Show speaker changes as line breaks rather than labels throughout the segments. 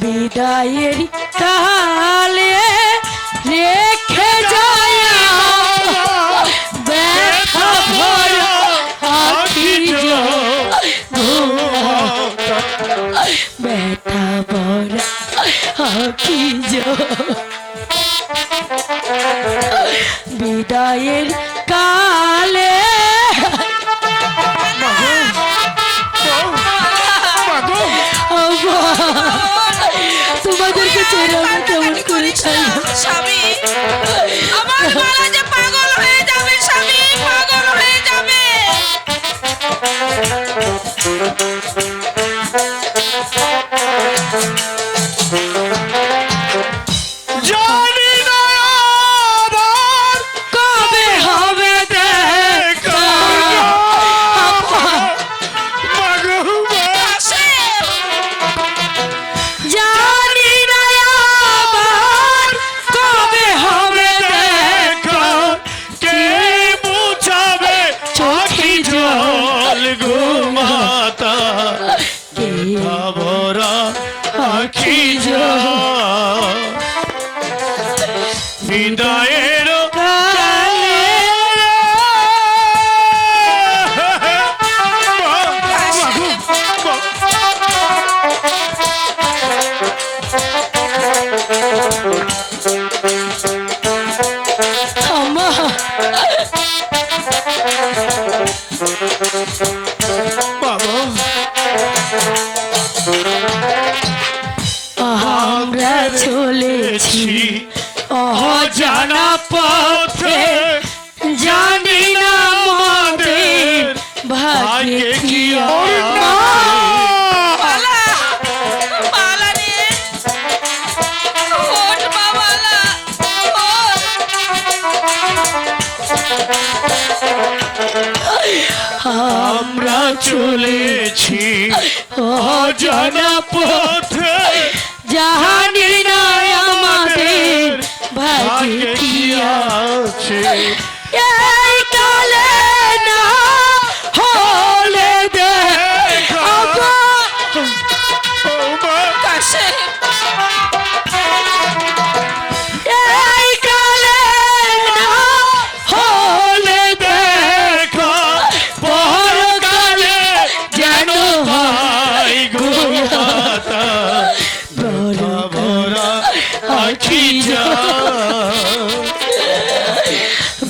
বিদায়ের কালে রেখে যায় ব্যথা ভরা
আখির আমার
ভরা আখি
যা নানা পথে জানি না মদের ভাগ্যে কি
আমরা চলেছি অজানা পথ।
吃。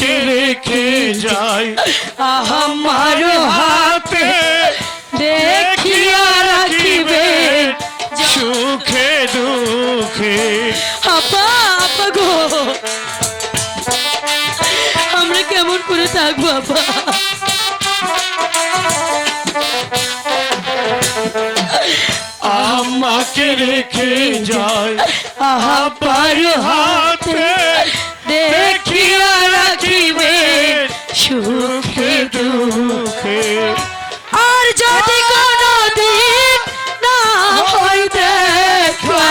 কাছে রেখে যাই।
আমার হাতে দেখিয়া রাখিবে
সুখে দুঃখে।
আপা গো। আমরা কেমন করে থাকব আপা?
আমাকে রেখে যায়
আহা পার হাতে দেখিয়া রাখিবে সুখে
দুঃখে।
আর যদি কোনো দিন না হয় দেখা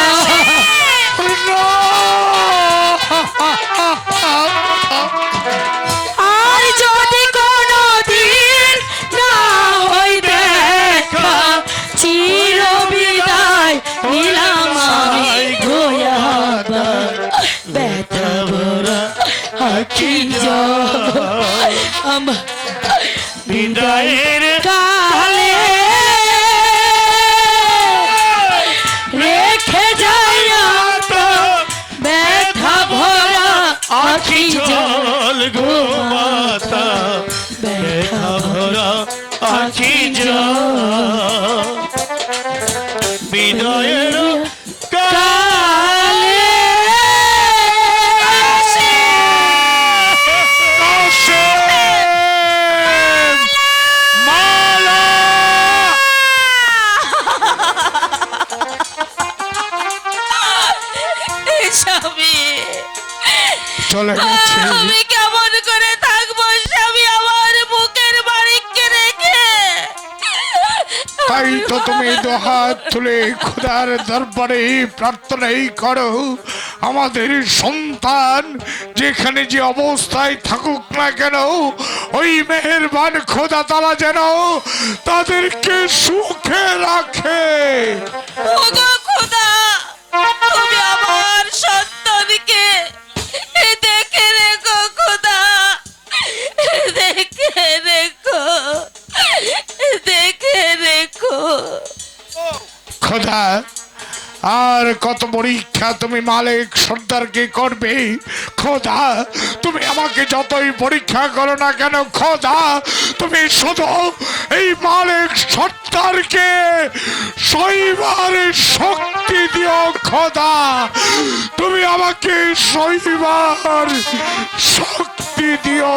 কি জয় আমার
বিদায়ের
কা
চলে গেছে।
আমি কেমন করে থাকব স্বামী আমার বুকের বাড়িকে রেখে?
তাই তো তুমি হাত তুলে খোদার দরবারে প্রার্থনাই করো। আমাদের সন্তান যেখানে যে অবস্থায় থাকুক না কেন ওই মেহেরবান খোদা তারা যেন তাদেরকে সুখে রাখে।
খোদা!
খোদা, আর কত পরীক্ষা তুমি মালিক সর্দারকে করবে? খোদা, তুমি আমাকে যতই পরীক্ষা করো না কেন, খোদা, তুমি শুধু এই মালিক সর্দারকে সইবার শক্তি দিও, খোদা। তুমি আমাকে সইবার শক্তি দিও।